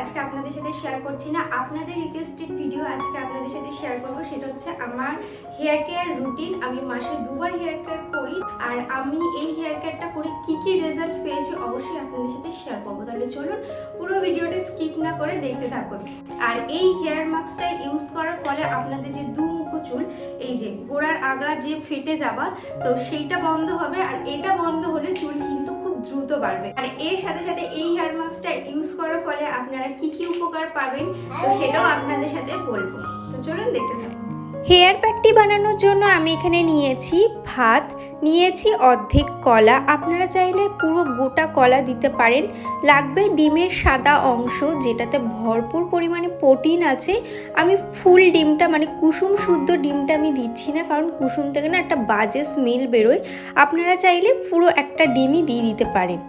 আজকে আপনাদের সাথে শেয়ার করছি না। আপনাদের রিকোয়েস্টেড ভিডিও আজকে আপনাদের সাথে শেয়ার করব, সেটা হচ্ছে আমার হেয়ার কেয়ার রুটিন আমি মাসে দুবার হেয়ার কেয়ার করি, আর আমি এই হেয়ার কেয়ারটা করে কি কি রেজাল্ট পেয়েছি অবশ্যই আপনাদের সাথে শেয়ার করব। তাহলে চলুন, পুরো ভিডিওটা স্কিপ না করে দেখতে থাকুন। আর এই হেয়ার মাস্কটা ইউজ করার ফলে আপনাদের যে দু চুল, এই যে গোড়ার আগা যে ফেটে যাওয়া, তো সেইটা বন্ধ হবে, আর এটা বন্ধ হলে চুল কিন্তু দ্রুত বাড়বে। আর এর সাথে সাথে এই হেয়ার মাস্কটা ইউজ করার ফলে আপনারা কি কি উপকার পাবেন, তো সেটাও আপনাদের সাথে বলব। তো চলুন দেখতে থাকুন। হেয়ার প্যাকটি বানানোর জন্য আমি এখানে নিয়েছি ভাত, নিয়েছি অর্ধেক কলা। আপনারা চাইলে পুরো গোটা কলা দিতে পারেন। লাগবে ডিমের সাদা অংশ, যেটাতে ভরপুর পরিমাণে প্রোটিন আছে। আমি ফুল ডিমটা মানে কুসুম শুদ্ধ ডিমটা আমি দিচ্ছি না, কারণ কুসুম থেকে না একটা বাজে স্মেল বেরোয়। আপনারা চাইলে পুরো একটা ডিমই দিয়ে দিতে পারেন।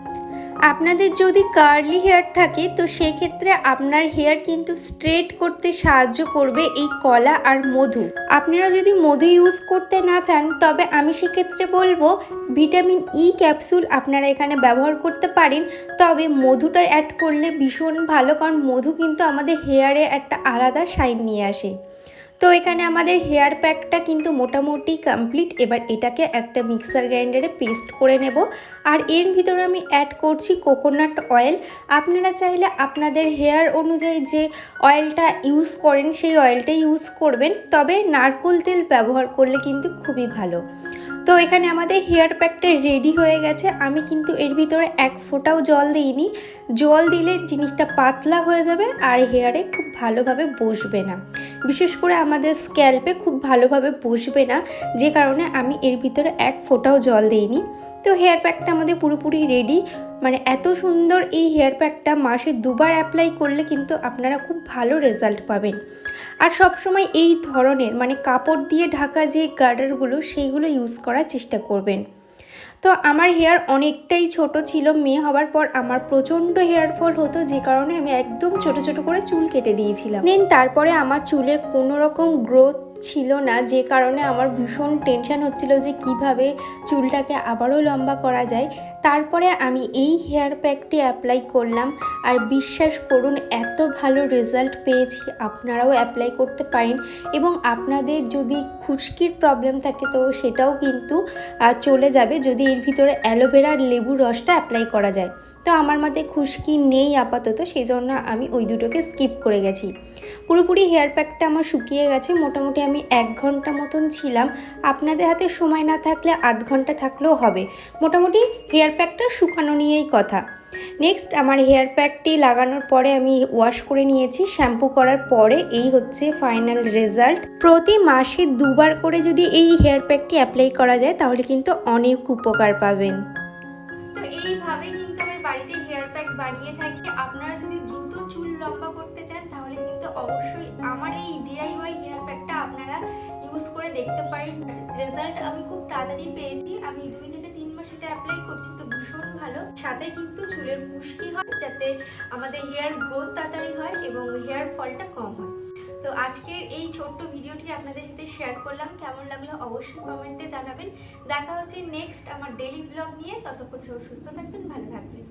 আপনাদের যদি কার্লি হেয়ার থাকে, তো সেক্ষেত্রে আপনার হেয়ার কিন্তু স্ট্রেট করতে সাহায্য করবে এই কলা আর মধু। আপনারা যদি মধু ইউজ করতে না চান, তবে আমি সেক্ষেত্রে বলব ভিটামিন ই ক্যাপসুল আপনারা এখানে ব্যবহার করতে পারেন। তবে মধুটা অ্যাড করলে ভীষণ ভালো, কারণ মধু কিন্তু আমাদের হেয়ারে একটা আলাদা শাইন নিয়ে আসে। তো এখানে আমাদের হেয়ার প্যাকটা কিন্তু মোটামুটি কমপ্লিট এবার এটাকে একটা মিক্সার গ্রাইন্ডারে পেস্ট করে নেব। আর এর ভিতরে আমি অ্যাড করছি কোকোনাট অয়েল আপনারা চাইলে আপনাদের হেয়ার অনুযায়ী যে অয়েলটা ইউজ করেন, সেই অয়েলটা ইউজ করবেন। তবে নারকোল তেল ব্যবহার করলে কিন্তু খুবই ভালো। তো এখানে আমাদের হেয়ার প্যাকটা রেডি হয়ে গেছে। আমি কিন্তু এর ভিতরে এক ফোঁটাও জল দিইনি। জল দিলে জিনিসটা পাতলা হয়ে যাবে আর হেয়ারে খুব ভালোভাবে বসবে না। বিশেষ করে আমাদের স্ক্যাল্পে খুব ভালোভাবে বসবে না, যে কারণে আমি এর ভিতরে এক ফোঁটাও জল দিইনি। তো হেয়ার প্যাকটা আমাদের পুরোপুরি রেডি। মানে এত সুন্দর এই হেয়ার প্যাকটা মাসে দুবার অ্যাপ্লাই করলে কিন্তু আপনারা খুব ভালো রেজাল্ট পাবেন। আর সবসময় এই ধরনের মানে কাপড় দিয়ে ঢাকা যে গার্ডারগুলো, সেইগুলো ইউজ করার চেষ্টা করবেন। তো আমার হেয়ার অনেকটাই ছোট ছিল, মেয়ে হওয়ার পর আমার প্রচণ্ড হেয়ার ফল হতো, যে কারণে আমি একদম ছোট ছোট করে চুল কেটে দিয়েছিলাম। দেন তারপরে আমার চুলের কোনো রকম গ্রোথ ছিল না, যে কারণে আমার ভীষণ টেনশন হচ্ছিল যে কীভাবে চুলটাকে আবারও লম্বা করা যায়। তারপরে আমি এই হেয়ার প্যাকটি অ্যাপ্লাই করলাম। আর বিশ্বাস করুন, এত ভালো রেজাল্ট পেয়েছি, আপনারাও অ্যাপ্লাই করতে পারেন। এবং আপনাদের যদি খুশকির প্রবলেম থাকে, তো সেটাও কিন্তু চলে যাবে যদি এর ভিতরে অ্যালোভেরা আর লেবুর রসটা অ্যাপ্লাই করা যায়। তো আমার মতে খুশকি নেই আপাতত সেই জন্য আমি ওই দুটোকে স্কিপ করে গেছি। পুরোপুরি হেয়ার প্যাকটা আমার শুকিয়ে গেছে, মোটামুটি আমি এক ঘণ্টা মতন ছিলাম। আপনাদের হাতে সময় না থাকলে আধ ঘণ্টা থাকলেও হবে। মোটামুটি হেয়ার প্যাকটা শুকানো নিয়েই কথা। নেক্সট আমার হেয়ার প্যাকটি লাগানোর পরে আমি ওয়াশ করে নিয়েছি। শ্যাম্পু করার পরে এই হচ্ছে ফাইনাল রেজাল্ট প্রতি মাসে দুবার করে যদি এই হেয়ার প্যাকটি অ্যাপ্লাই করা যায়, তাহলে কিন্তু অনেক উপকার পাবেন। তো এইভাবে কিন্তু আমি বাড়িতে হেয়ার প্যাক বানিয়ে থাকি, আপনারা যদি দ্রুত চুল লম্বা করতে চান, তাহলে কিন্তু অবশ্যই আমার এই ডিআইওয়াই হেয়ার প্যাকটা আপনারা ইউজ করে দেখতে পারেন। রেজাল্ট আমি খুব তাড়াতাড়ি পেয়েছি। আমি দুই থেকে তিন মাস এটা অ্যাপ্লাই করছি, তো ভীষণ ভালো। সাথে কিন্তু চুলের পুষ্টি হয়, যাতে আমাদের হেয়ার গ্রোথ তাড়াতাড়ি হয় এবং হেয়ার ফলটা কম হয়। তো আজকের এই ছোট্ট ভিডিওটি আপনাদের সাথে শেয়ার করলাম। কেমন লাগল অবশ্যই কমেন্টে জানাবেন। দেখা হচ্ছে নেক্সট আমার ডেলি ব্লগ নিয়ে। ততক্ষণ সব সুস্থ থাকবেন, ভালো থাকবেন।